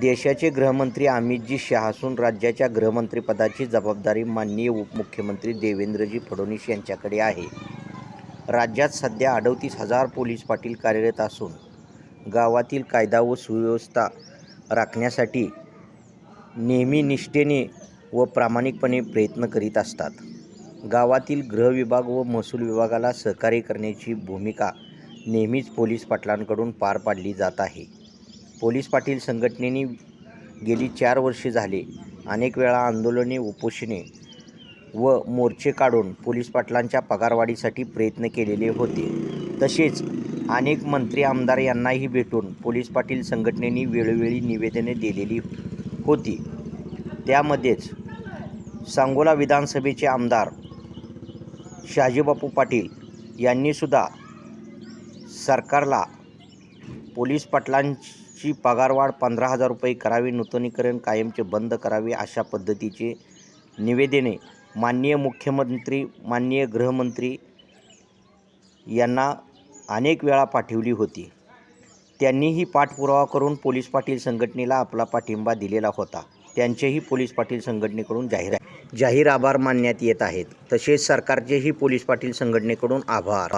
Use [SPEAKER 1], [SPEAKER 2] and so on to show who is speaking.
[SPEAKER 1] देशाचे गृहमंत्री अमितजी शहा असून राज्याच्या गृहमंत्रीपदाची जबाबदारी माननीय उपमुख्यमंत्री देवेंद्रजी फडणवीस यांच्याकडे आहे. राज्यात सध्या अडतीस हजार पोलीस पाटील कार्यरत असून गावातील कायदा व सुव्यवस्था राखण्यासाठी नेहमी निष्ठेने व प्रामाणिकपणे प्रयत्न करीत असतात. गावातील गृह विभाग व महसूल विभागाला सहकार्य करण्याची भूमिका नेहमीच पोलीस पाटलांकडून पार पाडली जात आहे. पोलीस पाटील संघटनेने गेली चार वर्षे झाले. अनेक वेळा आंदोलने उपोषणे व मोर्चे काढून पोलीस पाटलांच्या पगारवाढीसाठी प्रयत्न केलेले होते. तसेच अनेक मंत्री आमदार यांनाही भेटून पोलीस पाटील संघटनेने वेळोवेळी निवेदने दिलेली होती. त्यामध्येच सांगोला विधानसभेचे आमदार शहाजीबापू पाटील यांनीसुद्धा सरकारला पोलीस पाटलांची ची पगारवाढ पंधरा हजार रुपये करावी नूतनीकरण कायमचे बंद करावे अशा पद्धतीचे निवेदने माननीय मुख्यमंत्री माननीय गृहमंत्री यांना अनेक वेळा पाठवली होती. त्यांनीही पाठपुरावा करून पोलीस पाटील संघटनेला आपला पाठिंबा दिलेला होता. त्यांचेही पोलीस पाटील संघटनेकडून जाहीर जाहीर आभार मानण्यात येत आहेत. तसेच सरकारचेही पोलीस पाटील संघटनेकडून आभार.